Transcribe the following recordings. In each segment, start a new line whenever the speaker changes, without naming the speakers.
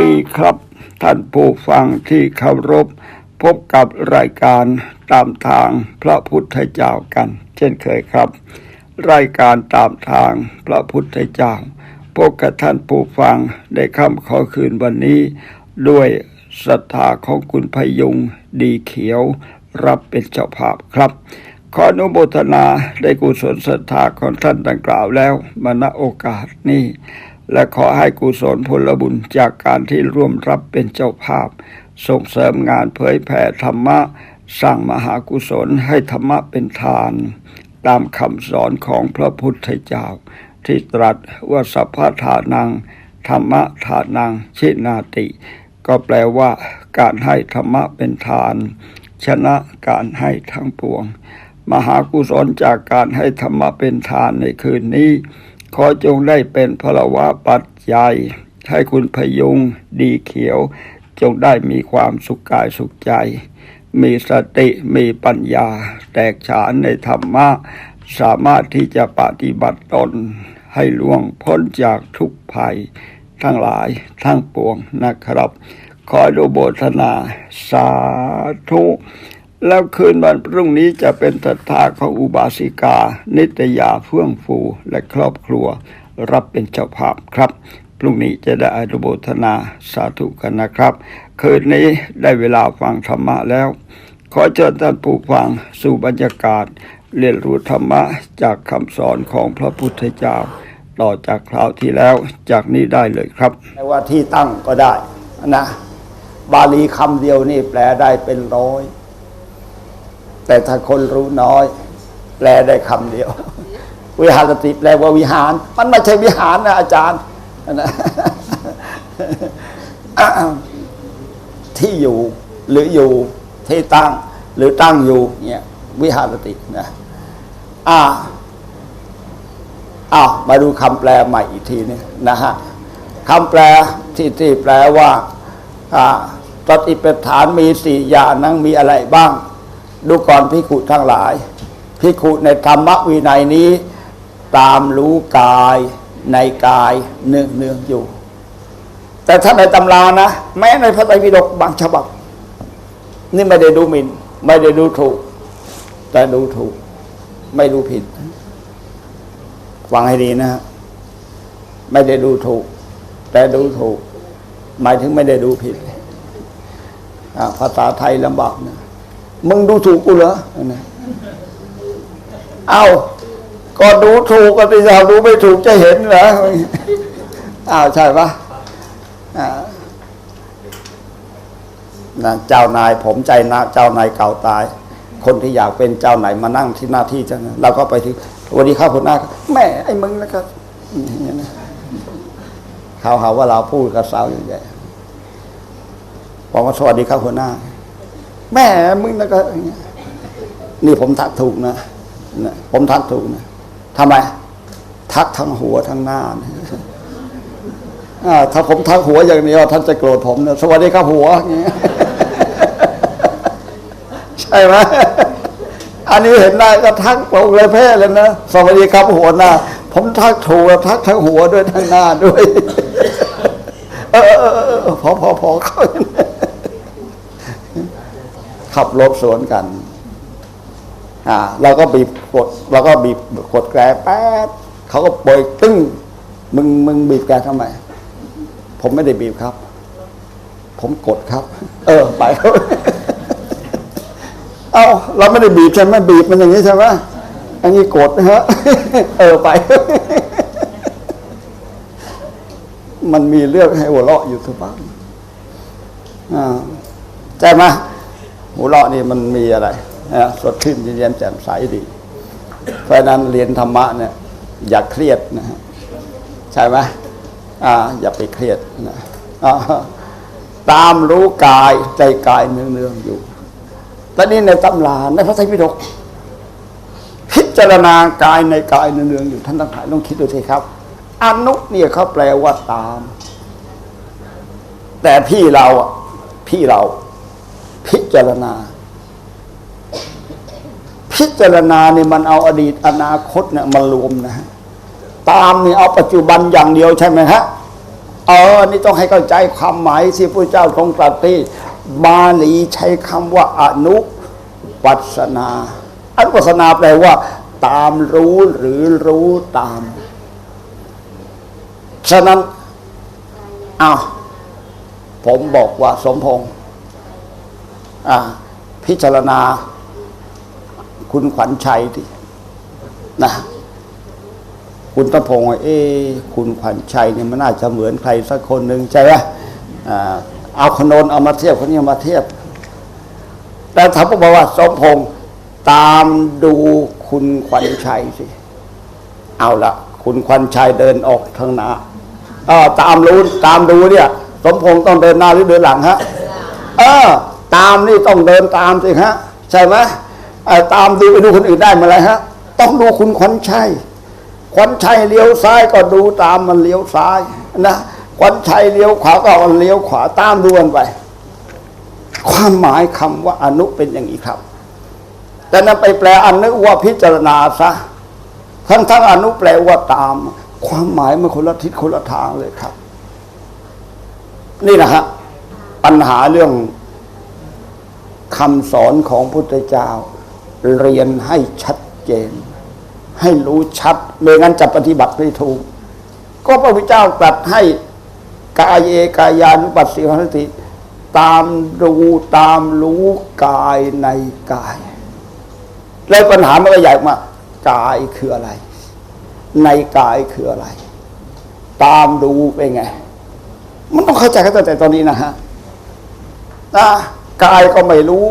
ดีครับ ท่านผู้ฟังที่เคารพ พบกับรายการตามทางพระพุทธเจ้ากัน เช่นเคยครับ รายการตามทางพระพุทธเจ้าพบกับท่านผู้ฟังได้ค่ำขอคืนวันนี้ ด้วยศรัทธาของคุณพยุงดีเขียวรับเป็นเจ้าภาพครับ ขออนุโมทนาได้กุศลศรัทธาของท่านดังกล่าวแล้วมาณโอกาสนี้ และขอให้กุศลผลบุญจากการที่ร่วมรับเป็นเจ้าภาพ ส่งเสริมงานเผยแผ่ธรรมะ สร้างมหากุศลให้ธรรมะเป็นทาน ตามคำสอนของพระพุทธเจ้า ที่ตรัสว่าสัพพะทานัง ธรรมะทานังชินาติ ก็แปลว่า การให้ธรรมะเป็นทาน ชนะการให้ทั้งปวง มหากุศลจากการให้ธรรมะเป็นทานในคืนนี้ ขอจงได้เป็นพลวะปัจจัย ให้คุณพยุงดีเขียว จงได้มีความสุขกายสุขใจ มีสติมีปัญญา แตกฉานในธรรมะ สามารถที่จะปฏิบัติตน ให้ล่วงพ้นจากทุกภัย ทั้งหลายทั้งปวงนะครับ ขออนุโมทนา สาธุ แล้วคืนวันพรุ่งนี้จะเป็นศรัทธาของอุบาสิกา นิตยาเฟื่องฟูและครอบครัว รับเป็นเจ้าภาพครับ พรุ่งนี้จะได้อนุโมทนาสาธุกันนะครับ คืนนี้ได้เวลาฟังธรรมะแล้ว ขอเชิญท่านผู้ฟังสู่บรรยากาศ เรียนรู้ธรรมะจากคำสอนของพระพุทธเจ้า ต่อจากคราวที่แล้วจากนี้ได้เลยครับ
แปลว่าที่ตั้งก็ได้นะบาลีคำเดียวนี่แปลได้เป็นร้อย แต่ถ้าคนรู้น้อย แปลได้คำเดียว วิหารสติแปลว่าวิหาร มันไม่ใช่วิหารนะอาจารย์นะที่อยู่หรืออยู่ที่ตั้ง หรือตั้งอยู่เนี่ยวิหารสตินะอ่าอ้าวมาดูคำแปลใหม่อีกทีนึงนะฮะคำแปลที่ที่แปลว่าอ่าตติปฐานมีสี่อย่างนั้นมีอะไรบ้าง ดูก่อนพิกุทั้งหลายพิกุในธรรมวินัยนี้ ตามรู้กายในกายเนืองเนืองๆอยู่ แต่ถ้าในตำรานะ แม้ในพระไตรปิฎกบางฉบับ นี่ไม่ได้ดูหมิน่นไม่ได้ดูถูก แต่ดูถูก ไม่ดูผิดฟังให้ดีนะฮะไม่ได้ดูถูก แต่ดูถูก หมายถึงไม่ได้ดูผิดภาษาไทยลำบากนะ มึงดูถูกกูเหรอเอ้าก็ดูถูกก็ไปอยากดูไม่ถูกจะเห็นเหรออ้าวใช่ปะนะเจ้านายผมใจนะ เจ้านายเก่าตาย คนที่อยากเป็นเจ้านายมานั่งที่หน้าที่จังเราก็ไปถึงสวัสดีครับหัวหน้าแม่ไอ้มึงนะครับอย่างนี้นะเขาหาว่าเราพูดกับสาวอย่ใหญ่บอกว่าสวัสดีครับหัวหน้า แม่มึงนะครับอย่างเงี้ยนี่ผมทักถูกนะนะผมทักถูกนะทำไม ทักทั้งหัวทั้งหน้านะถ้าผมทักหัวอย่างเดียวท่านจะโกรธผมนะสวัสดีครับหัวอย่างเงี้ยใช่ไหมอันนี้เห็นได้ก็ทักปกเลยแพ้เลยนะสวัสดีครับหัวหน้า ผมทักถูกแล้วทักทั้งหัวด้วยทั้งหน้าด้วย เออเออเออเออพอพอพอเขา ขับรถสวนกัน อ่าเราก็บีบกดเราก็บีบกดแกรแป๊ดเขาก็ปล่อยตึ้ง มึงมึงบีบแกรทำไม ผมไม่ได้บีบครับ ผมกดครับ เออ ไปเอาเราไม่ได้บีบใช่ไหมบีบมันอย่างนี้ใช่ไหมอันนี้กดนะฮะเออไป มันมีเรื่องให้หัวเราะอยู่ทุกบ้านอ่าใช่ไหม หัวเราะนี่มันมีอะไรนะสดชื่นยิ้มแย้มแจ่มใสดี เพราะนั้นเรียนธรรมะเนี่ยอย่าเครียดนะฮะใช่ไหมอ่า อย่าไปเครียดนะตามรู้กายใจกายเนืองๆอยู่ตอนนี้ในตำราในพระไตรปิฎกพิจารณากายในกายเนืองๆอยู่ท่านทั้งหลายลองคิดดูสิครับอนุเนี่ยเขาแปลว่าตาม แต่พี่เราอะพี่เรา พิจารณา พิจารณาเนี่ยมันเอาอดีตอนาคตเนี่ยมารวมนะฮะตามนี่เอาปัจจุบันอย่างเดียวใช่ไหมฮะเออนี่ต้องให้เข้าใจความหมายที่พระเจ้าทรงตรัสที่บาลีใช้คำว่าอนุปัสนาอนุปัสนาแปลว่า ตามรู้หรือรู้ตาม ฉะนั้นอ้าวผมบอกว่าสมพงษ์ พิจารณาคุณขวัญชัยที่นะคุณตะพงษ์เอ๊ะคุณขวัญชัยเนี่ยมันน่าจะเหมือนใครสักคนหนึ่งใช่ไหมเอาคนโนนเอามาเทียบคนนี้มาเทียบ แต่ถ้ามบอกว่าสมพงษ์ตามดูคุณขวัญชัยสิ เอาละคุณขวัญชัยเดินออกทางหน้าอ่าตามรู้ตามดูเนี่ย สมพงษ์ต้องเดินหน้าหรือเดินหลังฮะ เออ ตามนี่ต้องเดินตามสิฮะใช่ไหมตามดูไปดูคนอื่นได้เมื่อไรฮะ ต้องดูคุณขวัญชัยขวัญชัยเลี้ยวซ้ายก็ดูตามมันเลี้ยวซ้ายนะขวัญชัยเลี้ยวขวาก็เอาเลี้ยวขวาตามดูกันไป ความหมายคำว่าอนุเป็นอย่างนี้ครับ แต่นั้นไปแปลอนุว่าพิจารณาซะทั้งทั้งอนุแปลว่าตาม ความหมายมันคนละทิศคนละทางเลยครับ นี่นะฮะปัญหาเรื่อง คำสอนของพุทธเจ้า เรียนให้ชัดเจน ให้รู้ชัดไม่งั้นจะปฏิบัติไม่ถูก ก็พระพุทธเจ้าตรัสให้กายเอกายานุปัสสิวสติตามดูตามรู้กายในกาย แล้วปัญหามันก็ใหญ่มากกายคืออะไร ในกายคืออะไร ตามดูเป็นไง มันต้องเข้าใจกันตั้งแต่ตอนนี้นะฮะนะ กายก็ไม่รู้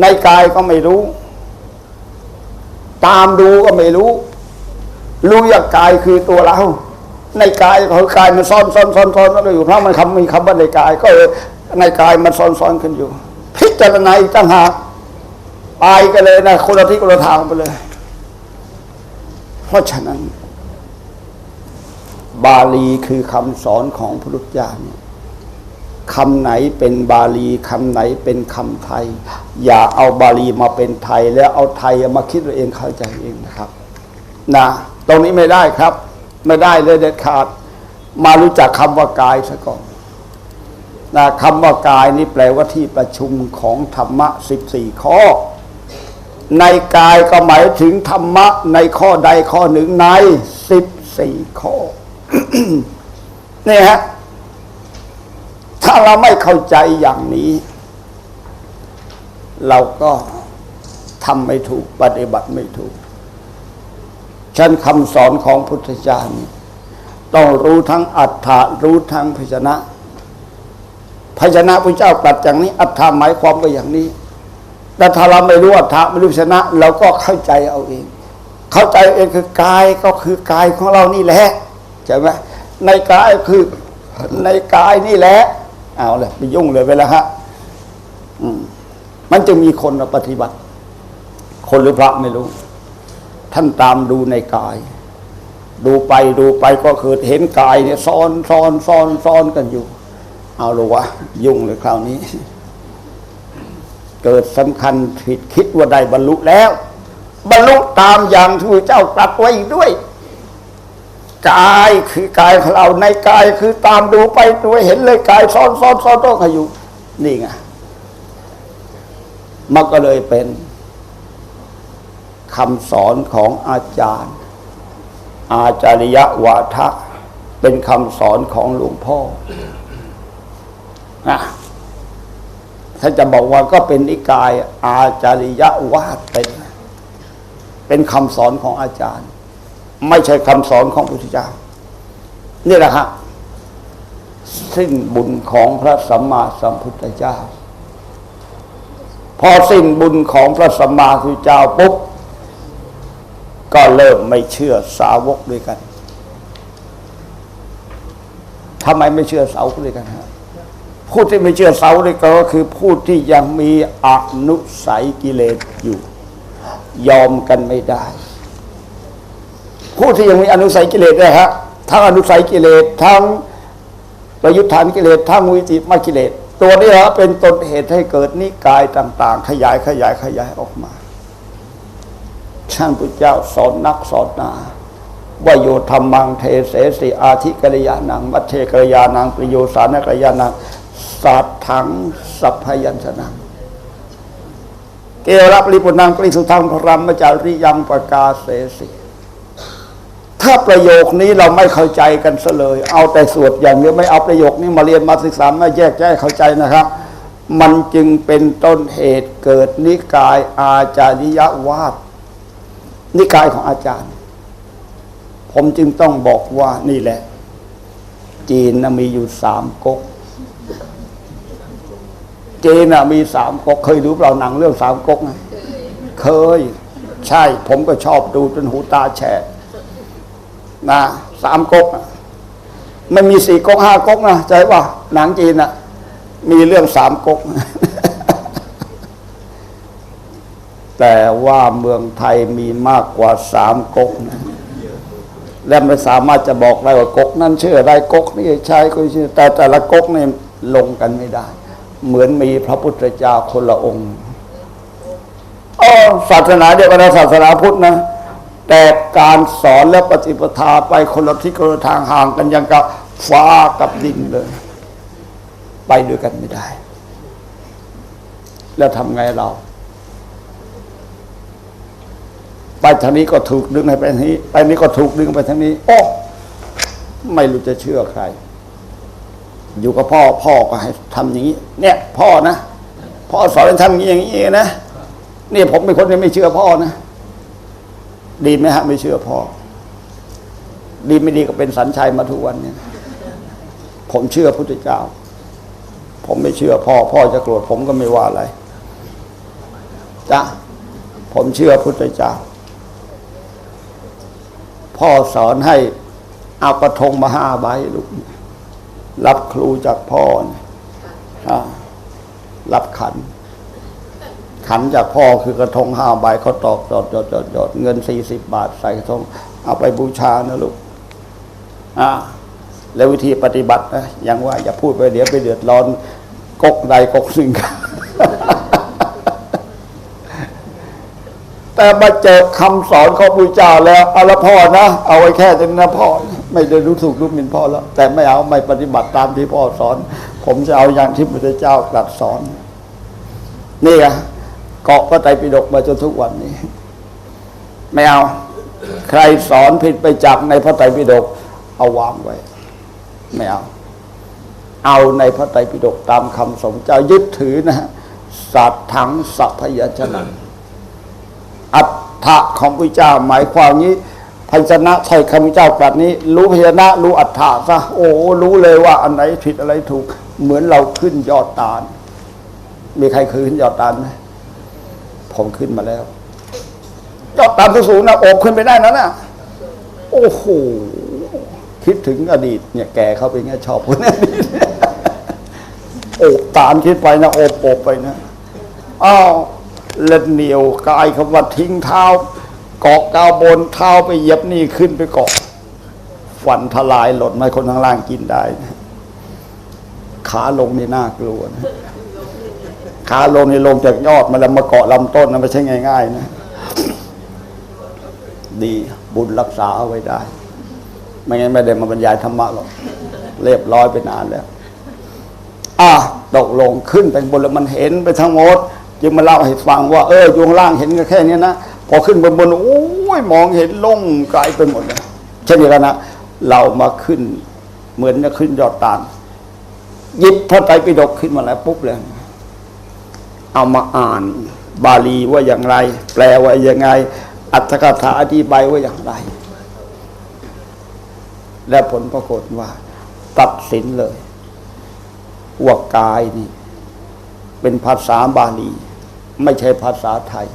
ในกายก็ไม่รู้ ตามดูก็ไม่รู้ รู้อย่างกายคือตัวเรา ในกายคือกายมันซ้อนซ้อนซ้อนซ้อนกันอยู่เพราะมันคำมีคำว่าในกาย ก็ในกายมันซ้อนซ้อนกันอยู่ พิจารณาอีกต่างหากไปกันเลยนะคนละที่คนละทางไปเลย เพราะฉะนั้น บาลีคือคำสอนของพระพุทธเจ้าเนี่ย คำไหนเป็นบาลีคำไหนเป็นคำไทย อย่าเอาบาลีมาเป็นไทย แล้วเอาไทยมาคิดตัวเองเข้าใจเองนะครับนะตรงนี้ไม่ได้ครับ ไม่ได้เลยเด็ดขาด มารู้จักคำว่ากายซะก่อนนะคำว่ากายนี่แปลว่าที่ประชุมของธรรมะสิบสี่ข้อ ในกายก็หมายถึงธรรมะ ในข้อใดข้อหนึ่งในสิบสี่ข้อนี่ฮะ ถ้าเราไม่เข้าใจอย่างนี้ เราก็ทำไม่ถูกปฏิบัติไม่ถูกฉันคำสอนของพุทธเจ้านี่ต้องรู้ทั้งอัฏฐะรู้ทั้งพยัญชนะพยัญชนะพระเจ้าตรัสอย่างนี้ อัฏฐะหมายความว่าอย่างนี้ แต่ถ้าเราไม่รู้อัฏฐะไม่รู้พยัญชนะ เราก็เข้าใจเอาเอง เข้าใจเองคือกายก็คือกายของเรานี่แหละใช่ไหมในกายคือในกายนี่แหละ เอาเลยไปยุ่งเลยไปแล้วฮะอืมมันจะมีคนปฏิบัติ คนหรือพระไม่รู้ ท่านตามดูในกาย ดูไปดูไปก็คือเห็นกายเนี่ยซ้อนซ้อนซ้อนซ้อนกันอยู่ เอาละวะ ยุ่งเลยคราวนี้ เกิดสำคัญผิดคิดว่าได้บรรลุแล้ว บรรลุตามอย่างที่พระเจ้าตรัสไว้อีกด้วย กายคือกายของเราในกายคือตามดูไปดูเห็นเลยกายซ้อนซ้อนซ้อนต้องกันอยู่นี่ไงมันก็เลยเป็นคำสอนของอาจารย์ อาจาริยวาทะ เป็นคำสอนของหลวงพ่อนะถ้าจะบอกว่าก็เป็นนิกายอาจาริยวาทเป็น เป็นคำสอนของอาจารย์ ไม่ใช่คำสอนของพระพุทธเจ้า นี่แหละฮะสิ้นบุญของพระสัมมาสัมพุทธเจ้า พอสิ้นบุญของพระสัมมาสัมพุทธเจ้าปุ๊บก็เริ่มไม่เชื่อสาวกด้วยกันทำไมไม่เชื่อเสาด้วยกันฮะผู้ที่ไม่เชื่อเสาด้วยกันก็คือผู้ที่ยังมีอนุสัยกิเลสอยู่ ยอมกันไม่ได้ ผู้ที่ยังมีอนุสัยกิเลสนะฮะทั้งอนุสัยกิเลสทั้งประยุทธานกิเลสทั้งวิจิตรมากิเลส ตัวนี้ฮะเป็นต้นเหตุให้เกิดนิกายต่าง ๆ ขยายขยายขยายออกมา ช่างพุทธเจ้าสอนนักสอนนาวโยธรรมังเทเสสิอาธิกริยานังมัชเชกริยานังประโยสานกริยานังสัตถังสัพพยัญชนะเกรับริปุนังปริสุทังพรัมมจาริยังประกาศเสสิ ถ้าประโยคนี้เราไม่เข้าใจกันซะเลย เอาแต่สวดอย่างเดียวไม่เอาประโยคนี้มาเรียนมาศึกษาไม่แยกแยะเข้าใจนะครับ มันจึงเป็นต้นเหตุเกิดนิกายอาจาริยวาดนิกายของอาจารย์ ผมจึงต้องบอกว่านี่แหละ จีนนะมีอยู่สามก๊กจีนนะมีสามก๊กเคยดูเปล่าหนังเรื่องสามก๊กนะเคย ใช่ ผมก็ชอบดูจนหูตาแฉะ นะสามก๊กนะไม่มีสี่ก๊กห้าก๊กนะใจป่ะหนังจีนนะมีเรื่องสามก๊กแต่ว่าเมืองไทยมีมากกว่าสามก๊กนะและไม่สามารถจะบอกได้ว่าก๊กนั่นชื่ออะไรก๊กนี่ใช่ก็ชื่อแต่แต่ละก๊กนี่ลงกันไม่ได้ เหมือนมีพระพุทธเจ้าคนละองค์อ๋อศาสนาเดียวกันศาสนาพุทธนะ แต่การสอนและปฏิปทาไปคนละทิศคนละทางห่างกันยังกับฟ้ากับดินเลย ไปด้วยกันไม่ได้ แล้วทำไงเรา ไปทางนี้ก็ถูกดึงให้ไปทางนี้ ไปนี้ก็ถูกดึงไปทางนี้ โอ้ไม่รู้จะเชื่อใคร อยู่กับพ่อพ่อก็ให้ทำอย่างนี้ เนี่ย พ่อนะพ่อสอนให้ทำอย่างนี้อย่างนี้นะนี่ผมเป็นคนที่ไม่เชื่อพ่อนะ ดีไหมฮะ ไม่เชื่อพ่อ ดีไม่ดีก็เป็นสัญชัยมาทุกวันเนี่ย ผมเชื่อพุทธเจ้า ผมไม่เชื่อพ่อ พ่อจะโกรธผมก็ไม่ว่าอะไรจ้ะผมเชื่อพุทธเจ้า พ่อสอนให้เอากระทงมาห้าใบลูกรับครูจากพ่อนะรับขัน ขันจากพ่อคือกระทงห้าใบเขาตอกจอดจอดจอดจอดเงินสี่สิบบาทใส่กระทง เอาไปบูชานะลูกอ่าแล้ววิธีปฏิบัตินะอย่างว่าอย่าพูดไปเดี๋ยวไปเดือดร้อนกกใดกกหนึ่งแต่มาเจอคำสอนของพระเจ้าแล้วเอาละพ่อนะเอาไว้แค่นี้นะพ่อไม่ได้รู้ถูกรู้มินพ่อแล้ว แต่ไม่เอาไม่ปฏิบัติตามที่พ่อสอน ผมจะเอาอย่างที่พระเจ้าตรัสสอน นี่ไง เกาะพระไตรปิฎกมาจนทุกวันนี้ ไม่เอา ใครสอนผิดไปจากในพระไตรปิฎกเอาวางไว้ ไม่เอา เอาในพระไตรปิฎกตามคำสมเจ้ายึดถือนะสัตถังสัพยชนะอัฏฐะของพระเจ้าหมายความนี้พันชนะใช่คำพระเจ้าตรัสนี้ รู้พยัญชนะรู้อัฏฐะซะโอ้รู้เลยว่าอันไหนผิดอะไรถูก เหมือนเราขึ้นยอดตาล มีใครเคยขึ้นยอดตาลไหม ผมขึ้นมาแล้วยอดตาลสูงๆนะโอบขึ้นไปได้นะน่ะโอ้โหคิดถึงอดีต เนี่ยแกเขาเป็นไงชอบคนอดีตโอบตาลคิดไปนะโอบโอบไปนะอ้าวเล่นเหนียวกายคำว่าทิ้งเท้า เกาะกาวบนเท้าไปเยียบนี่ขึ้นไปเกาะฝันทลายหล่นมาคนข้างล่างกินได้ ขาลงนี่น่ากลัวนะ ขาลงนี่ลงจากยอดมาแล้วมาเกาะลำต้นนะไม่ใช่ง่ายๆนะดีบุญรักษาเอาไว้ได้ ไม่งั้นไม่ได้มาบรรยายธรรมะหรอกเรียบร้อยไปนานแล้วอะตกลงขึ้นไปบนแล้วมันเห็นไปทั้งหมดจึงมาเล่าให้ฟังว่าเอออยู่ข้างล่างเห็นกันแค่นี้นะพอขึ้นบนบนโอ้ยมองเห็นล่งไกลไปหมดเลยเช่นเดียวกันนะเรามาขึ้นเหมือนจะขึ้นยอดตาลยิบพระไตรปิฎกขึ้นมาแล้วปุ๊บเลย เอามาอ่านบาลีว่าอย่างไร แปลว่าอย่างไง อัตถกถาอธิบายว่าอย่างไร และผลปรากฏว่า ตัดสินเลยว่ากายนี่ เป็นภาษาบาลี ไม่ใช่ภาษาไทย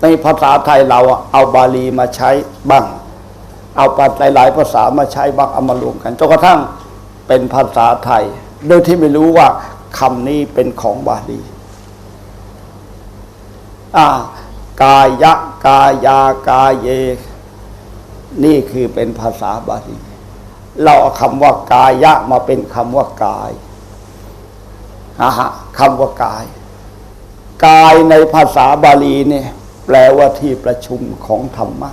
ในภาษาไทยเราเอาบาลีมาใช้บ้าง เอาปัดหลาย ๆ ภาษามาใช้บ้างเอามารวมกันจนกระทั่งเป็นภาษาไทย โดยที่ไม่รู้ว่าคำนี้เป็นของบาลี กายะกายากายเย นี่คือเป็นภาษาบาลีเราเอาคำว่ากายะมาเป็นคำว่ากายอะฮะคำว่ากาย กายในภาษาบาลีเนี่ยแปลว่าที่ประชุมของธรรมะ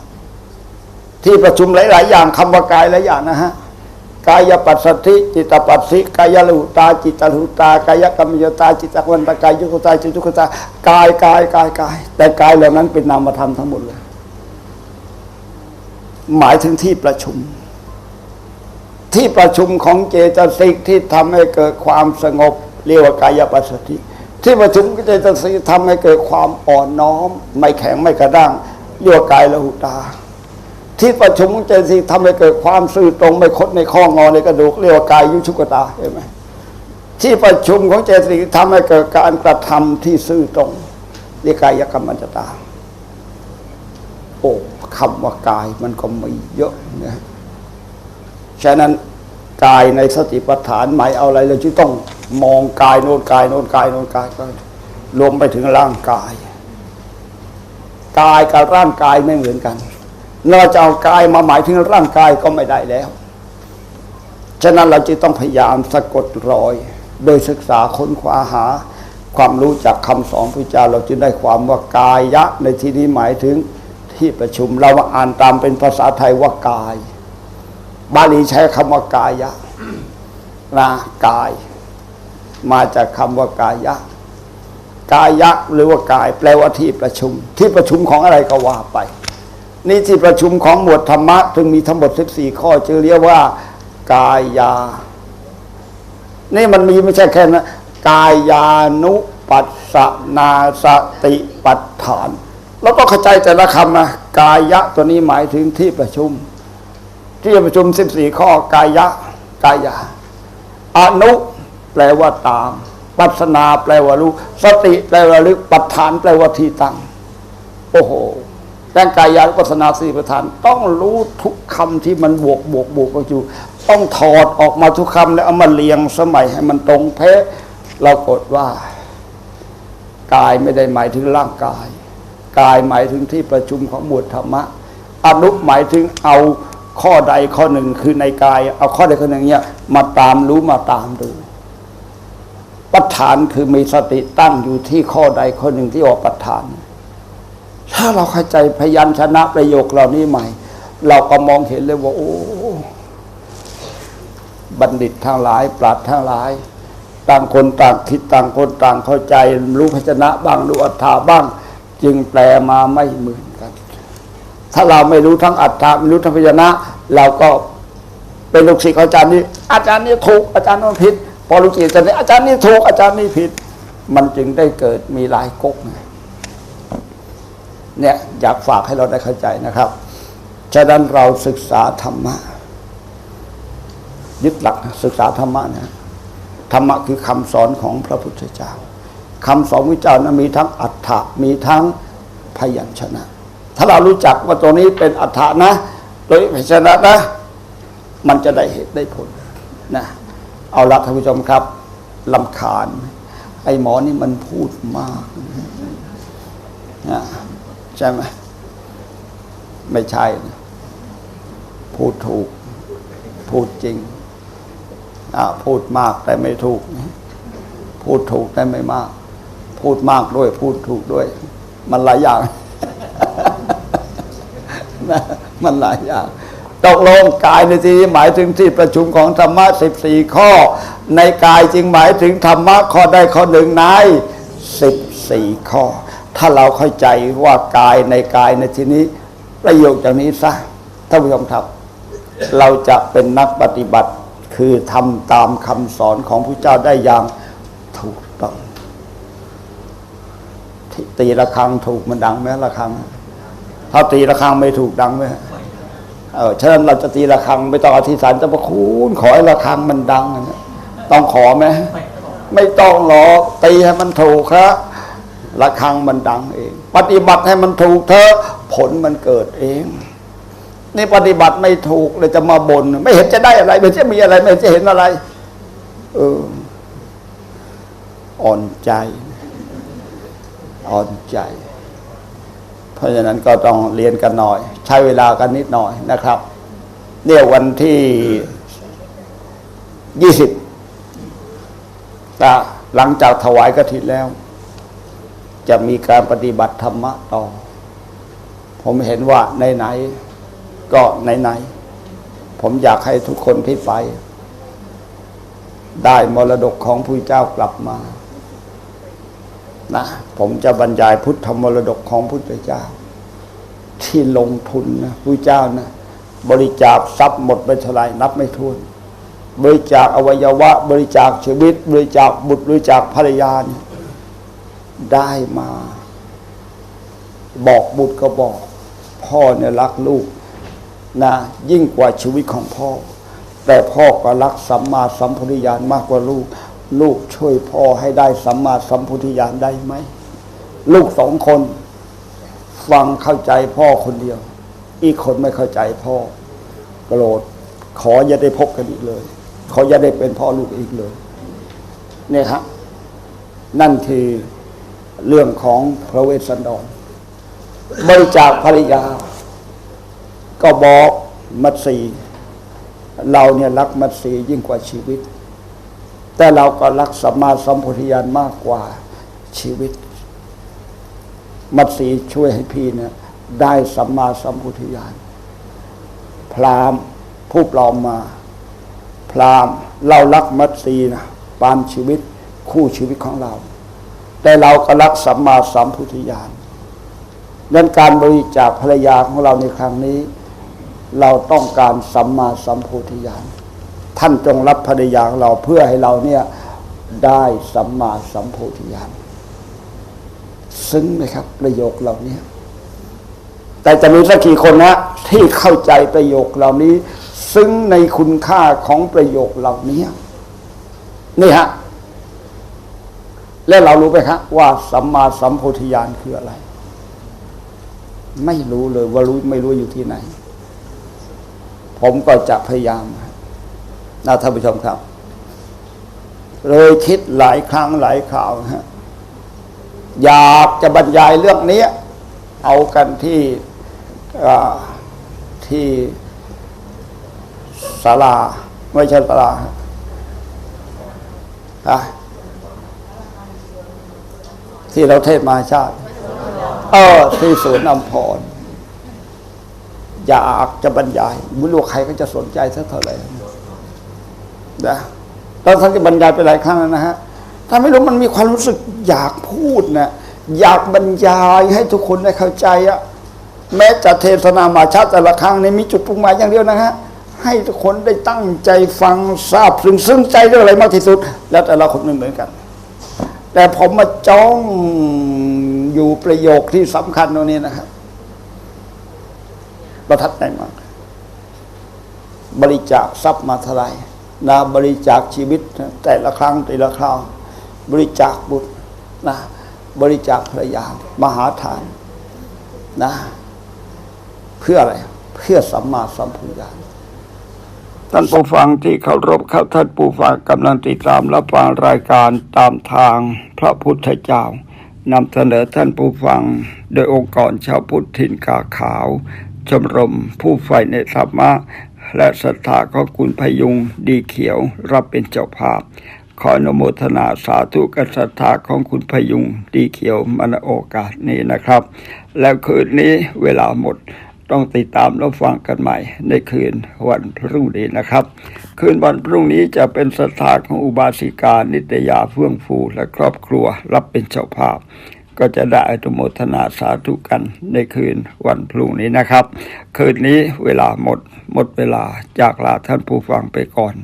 ที่ประชุมหลาย ๆ อย่างคำว่ากายหลายอย่างนะฮะ กายปัสสธิจิตปัสสิกายลุตาจิตลุตากายกรรมยตาจิตวันตากายยุคตาจิตุคตากายกายกายกายแต่กายเหล่านั้นเป็นนามธรรมทั้งหมดเลย หมายถึงที่ประชุม ที่ประชุมของเจตสิกที่ทำให้เกิดความสงบ เรียกว่ากายปัสสติที่ประชุมของเจตสิกทำให้เกิดความอ่อนน้อม ไม่แข็งไม่กระด้างเรียกว่ากายละหุตา ที่ประชุมของเจตสิกทำให้เกิดความซื่อตรงไม่คดในข้องอในกระดูกเรียกว่ากายยุชุกตาเห็นไหมที่ประชุมของเจตสิกทำให้เกิดการกระทำที่ซื่อตรงเรียกกายกรรมัญจตา โอ้คำว่ากายมันก็มีเยอะนะฉะนั้นกายในสติปัฏฐานหมายเอาอะไรเลยที่ต้องมองกายโน้นกายโน้นกายโน้นกายก็รวมไปถึงร่างกาย กายกับร่างกายไม่เหมือนกัน เราจะเอากายมาหมายถึงร่างกายก็ไม่ได้แล้ว ฉะนั้นเราจึงต้องพยายามสะกดรอย โดยศึกษาค้นคว้าหา ความรู้จากคำสอนพระเจ้าเราจึงได้ความว่ากายะ ในที่นี้หมายถึงที่ประชุมเราอ่านตามเป็นภาษาไทยว่ากาย บาลีใช้คำว่ากายะนะกาย มาจากคำว่ากายะ กายะหรือว่ากาย แปลว่าที่ประชุม ที่ประชุมของอะไรก็ว่าไป นี่ที่ประชุมของหมวดธรรมะถึงมีทั้งหมด 14 ข้อจึงเรียกว่า กายา นี่มันมีไม่ใช่แค่นะกายานุปัสสนาสติปัฏฐาน แล้วก็เข้าใจแต่ละคำนะกายะตัวนี้หมายถึงที่ประชุม ที่ประชุม 14 ข้อกายะ กายาอนุแปลว่าตาม ปัสนาแปลว่ารู้ สติแปลว่าลึกปัฏฐานแปลว่าที่ตั้ง โอ้โห แรงกายยานุปัสนาสี่ประธาน ต้องรู้ทุกคำที่มันบวกบวกบวกกันอยู่ ต้องถอดออกมาทุกคำแล้วเอามาเรียงสมัยให้มันตรงเพะเรากดว่ากายไม่ได้หมายถึงร่างกาย กายหมายถึงที่ประชุมของหมวดธรรมะอนุหมายถึงเอาข้อใดข้อหนึ่งคือในกาย เอาข้อใดข้อหนึ่งเนี่ยมาตามรู้มาตามดูปัฏฐานคือมีสติตั้งอยู่ที่ข้อใดข้อหนึ่งที่ออกปัฏฐาน ถ้าเราเข้าใจพยัญชนะประโยคเหล่านี้ใหม่ เราก็มองเห็นเลยว่า โอ้บัณฑิตทั้งหลาย ปราดทั้งหลาย ต่างคนต่างคิดต่างคนต่างเข้าใจรู้พยัญชนะบ้างรู้อัฏฐาบ้าง จึงแปลมาไม่เหมือนกัน ถ้าเราไม่รู้ทั้งอัฏฐาไม่รู้ทั้งพยัญชนะ เราก็เป็นลูกศิษย์องอาจารย์นี้ อาจารย์นี้ถูกอาจารย์นั้นผิดพอลูกศิษย์อาจารย์นี้อาจารย์นี้ถูกอาจารย์นี้ผิด มันจึงได้เกิดมีหลายก๊กไง เนี่ยอยากฝากให้เราได้เข้าใจนะครับ ฉะนั้นเราศึกษาธรรมะ ยึดหลักศึกษาธรรมะนะธรรมะคือคำสอนของพระพุทธเจ้าคำสอนพระเจ้านะมีทั้งอัฏฐะมีทั้งพยัญชนะ ถ้าเรารู้จักว่าตัวนี้เป็นอัฏฐะนะตัวนี้พยัญชนะนะ มันจะได้เหตุได้ผลนะเอาละท่านผู้ชมครับลำคาญ ไอ้หมอนี่มันพูดมากนะ ใช่ไหมไม่ใช่นะพูดถูก พูดจริงพูดมากแต่ไม่ถูก พูดถูกแต่ไม่มาก พูดมากด้วย พูดถูกด้วย มันหลายอย่างนะมันหลายอย่างตกลงกายในที่หมายถึงที่ประชุมของธรรมะสิบสี่ข้อ ในกายจึงหมายถึงธรรมะข้อใดข้อหนึ่งในสิบสี่ข้อ ถ้าเราเข้าใจว่ากายในกายในที่นี้ ประโยคอย่างนี้ซะท่านผู้ชมครับ เราจะเป็นนักปฏิบัติคือทำตามคำสอนของพระเจ้าได้อย่างถูกต้องตีระฆังถูกมันดังไหมระฆังถ้าตีระฆังไม่ถูกดังไหมเออฉะนั้นเราจะตีระฆังไม่ต้องอธิษฐานจะประคุณขอให้ระฆังมันดังนต้องขอไหมไม่ต้องหรอกตีให้มันถูกครับ ระฆังมันดังเอง ปฏิบัติให้มันถูกเถอะผลมันเกิดเอง นี่ปฏิบัติไม่ถูกเลยจะมาบน่นไม่เห็นจะได้อะไร ไม่จะมีอะไร ไม่จะเห็นอะไร เออ อ่อนใจ อ่อนใจ เพราะฉะนั้นก็ต้องเรียนกันหน่อย ใช้เวลากันนิดหน่อยนะครับ เนี่ยวันที่ยี่สิบหลังจากถวายกฐินแล้ว จะมีการปฏิบัติธรรมะต่อ ผมเห็นว่าไหนๆก็ไหนๆผมอยากให้ทุกคนที่ไป ได้มรดกของผู้เจ้ากลับมานะผมจะบรรยายพุทธมรดกของพุทธเจ้า ที่ลงทุนนะผู้เจ้านะบริจาคทรัพย์หมดไปเท่าไรนับไม่ถ้วน บริจาคอวัยวะ บริจาคชีวิต บริจาคบุตรบริจาคภรรยาเนี่ย ได้มา บอกบุตรก็บอก พ่อเนี่ยรักลูกนะยิ่งกว่าชีวิตของพ่อ แต่พ่อก็รักสัมมาสัมพุทธญาณมากกว่าลูก ลูกช่วยพ่อให้ได้สัมมาสัมพุทธญาณได้ไหม ลูกสองคน ฟังเข้าใจพ่อคนเดียว อีกคนไม่เข้าใจพ่อ โกรธขออย่าได้พบกันอีกเลย ขออย่าได้เป็นพ่อลูกอีกเลย เนี่ยครับนั่นคือ เรื่องของพระเวสสันดรบริจาคภรรยา ก็บอกมัตสีเราเนี่ยรักมัตสียิ่งกว่าชีวิต แต่เราก็รักสัมมาสัมพุทธญาณมากกว่าชีวิต มัตสีช่วยให้พี่เนี่ยได้สัมมาสัมพุทธญาณพราหมผู้ปลอมมา พราหมเรารักมัตสีนะปานชีวิตคู่ชีวิตของเรา แต่เราก็รักสัมมาสัมพุทธญาณดังนั้นการบริจาคภรรยาของเราในครั้งนี้ เราต้องการสัมมาสัมพุทธญาณท่านจงรับภรรยาของเราเพื่อให้เราเนี่ยได้สัมมาสัมพุทธญาณซึ้งไหมครับ ประโยคเหล่านี้แต่จะมีสักกี่คนนะที่เข้าใจประโยคเหล่านี้ ซึ้งในคุณค่าของประโยคเหล่านี้นี่ฮะ และเรารู้ไหมครับว่าสัมมาสัมโพธิญาณคืออะไร ไม่รู้เลยว่ารู้ไม่รู้อยู่ที่ไหน ผมก็จะพยายามนะท่านผู้ชมครับ เลยคิดหลายครั้งหลายคราวฮะอยากจะบรรยายเรื่องนี้ เอากันที่ที่ศาลา ไม่ใช่ศาลาฮะอะ ที่เราเทศมหาชาติ เออ ที่สวนอัมพร อยากจะบรรยายไม่รู้ใครก็จะสนใจสักเท่าไหร่นะตอนท่านจะบรรยายไปหลายครั้งแล้วนะฮะถ้าไม่รู้มันมีความรู้สึกอยากพูดนะอยากบรรยายให้ทุกคนได้เข้าใจอะแม้จะเทศนามาชาติแต่ละครั้งในมีจุดปุ่งหมายอย่างเดียวนะฮะให้ทุกคนได้ตั้งใจฟังทราบซึ้งซึ้งใจเรื่องอะไรมากที่สุด แล้วแต่ละคนไม่เหมือนกัน แต่ผมมาจ้องอยู่ประโยคที่สำคัญตรงนี้นะครับ ประทับใจมาก บริจาคทรัพย์มาเท่าไรนะบริจาคชีวิต แต่ละครั้งแต่ละคราวบริจาคบุตรนะบริจาคภรรยามหาทานนะ เพื่ออะไร เพื่อสัมมาสัมพุทธญาณ
ท่านผู้ฟังที่เคารพครับท่านผู้ฟังกำลังติดตามรับฟังรายการตามทางพระพุทธเจ้านำเสนอท่านผู้ฟัง โดยองค์กรชาวพุทธถิ่นกาขาว ชมรมผู้ใฝ่ในธรรมะ และศรัทธาของคุณพยุงดีเขียวรับเป็นเจ้าภาพ ขออนุโมทนาสาธุกับศรัทธาของคุณพยุงดีเขียวมณโอกาสนี้นะครับ แล้วคืนนี้เวลาหมด ต้องติดตามรับฟังกันใหม่ในคืนวันพรุ่งนี้นะครับ คืนวันพรุ่งนี้จะเป็นสถานของอุบาสิกานิตยาเฟื่องฟูและครอบครัวรับเป็นเจ้าภาพ ก็จะได้อนุโมทนาสาธุกันในคืนวันพรุ่งนี้นะครับ คืนนี้เวลาหมดหมดเวลาจากลาท่านผู้ฟังไปก่อน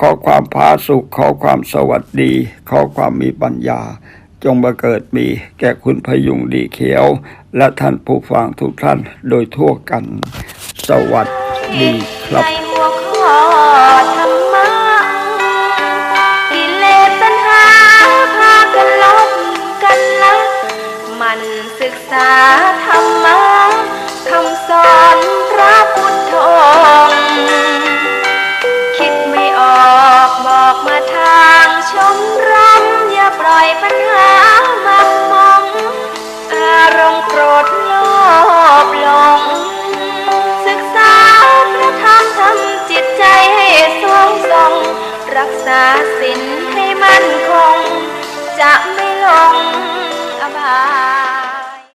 ขอความพาสุขขอความสวัสดี ขอความมีปัญญา จงมาเกิดมีแก่คุณพยุงดีเขียว และท่านผู้ฟังทุกท่านโดยทั่วกัน สวัสดีครับ
ในหัวข้อธรรมะกิเลสตัณหาพากันลบกันละมันศึกษาธรรมะคำสอนพระพุทธองค์คิดไม่ออกบอกมาทางชมรมอย่า ปล่อยปัญหามักมอง อารมณ์โกรธโลภหลง ศึกษาพระธรรมทำจิตใจให้สวงทรง รักษาศีลให้มั่นคง จะไม่หลงอบาย